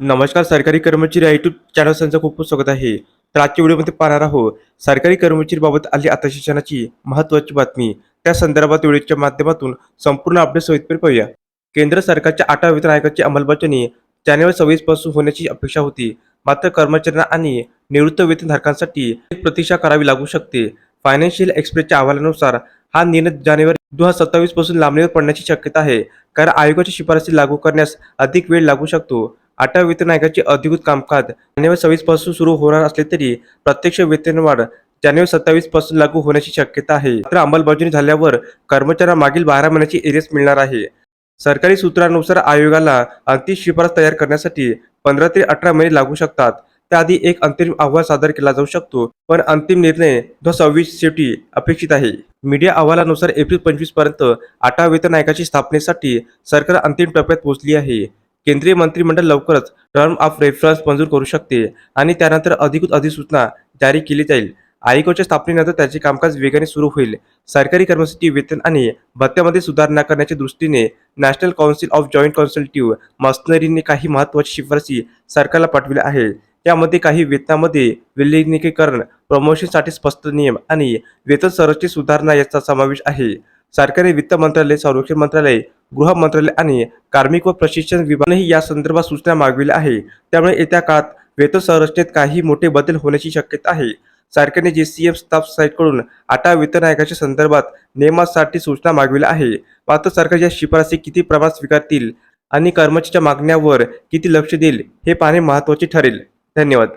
नमस्कार सरकारी कर्मचारी या युट्यूब चॅनल त्यांचं खूप खूप स्वागत आहे. तर आजच्या व्हिडिओमध्ये पाहणार आहोत सरकारी कर्मचारीबाबत आली आता शिक्षणाची महत्त्वाची बातमी. त्या संदर्भात व्हिडिओच्या माध्यमातून संपूर्ण अपडेट सविस्तर पाहूया. केंद्र सरकारच्या आठव्या वेतन आयोगाची अंमलबजावणी जानेवारी सव्वीसपासून होण्याची अपेक्षा होती. मात्र कर्मचाऱ्यांना आणि निवृत्त वेतनधारकांसाठी एक प्रतीक्षा करावी लागू शकते. फायनान्शियल एक्सप्रेसच्या अहवालानुसार हा निर्णय जानेवारी दोन हजार सत्तावीसपासून लांबणीवर पडण्याची शक्यता आहे. कारण आयोगाची शिफारसी लागू करण्यास अधिक वेळ लागू शकतो. आठव्या वेतन आयोगाचे अधिकृत कामकाज जानेवारी सव्वीसपासून सुरू होणार असले तरी प्रत्यक्ष वेतनवाढ जानेवारी सत्तावीसपासून लागू होण्याची शक्यता आहे. मात्र अंमलबजावणी झाल्यावर कर्मचाऱ्यांना मागील बारा महिन्याची एरियस मिळणार आहे. सरकारी सूत्रानुसार आयोगाला अंतिम शिफारस तयार करण्यासाठी पंधरा ते अठरा महिने लागू शकतात. त्याआधी एक अंतिम अहवाल सादर केला जाऊ शकतो पण अंतिम निर्णय दोन सव्वीस शेवटी अपेक्षित आहे. मीडिया अहवालानुसार एप्रिल पंचवीसपर्यंत आठव्या वेतन आयोगाची स्थापनेसाठी सरकार अंतिम टप्प्यात पोहोचली आहे. केंद्रीय मंत्रिमंडळ लवकरच टर्म ऑफ रेफरन्स मंजूर करू शकते आणि त्यानंतर अधिकृत अधिसूचना जारी केली जाईल. आयकोच्या स्थापनेनंतर त्याचे कामकाज वेगाने सुरू होईल. सरकारी कर्मचारी वेतन आणि भत्त्यामध्ये सुधारणा करण्याच्या दृष्टीने national council of joint consultative मशनरीने काही महत्त्वाची शिफारसी सरकारला पाठविल्या आहेत त्यामध्ये काही वेतनामध्ये विलिनीकरण प्रमोशनसाठी स्पष्ट नियम आणि वेतन संरचित सुधारणा याचा समावेश आहे. सरकारी वित्त मंत्रालय संरक्षण मंत्रालय गृह मंत्रालय आणि कार्मिक व प्रशिक्षण विभागानेही या संदर्भात सूचना मागविल्या आहे. त्यामुळे येत्या काळात वेतन संरचनेत काही मोठे बदल होण्याची शक्यता आहे. सरकारने जे सी एम स्टाफ साईटकडून आटा वेतन आयोगाच्या संदर्भात नियमासाठी सूचना मागविल्या आहे. मात्र सरकार या शिफारसी किती प्रमाणात स्वीकारतील आणि कर्मचाऱ्याच्या मागण्यावर किती लक्ष देईल हे पाहणे महत्त्वाचे ठरेल. धन्यवाद.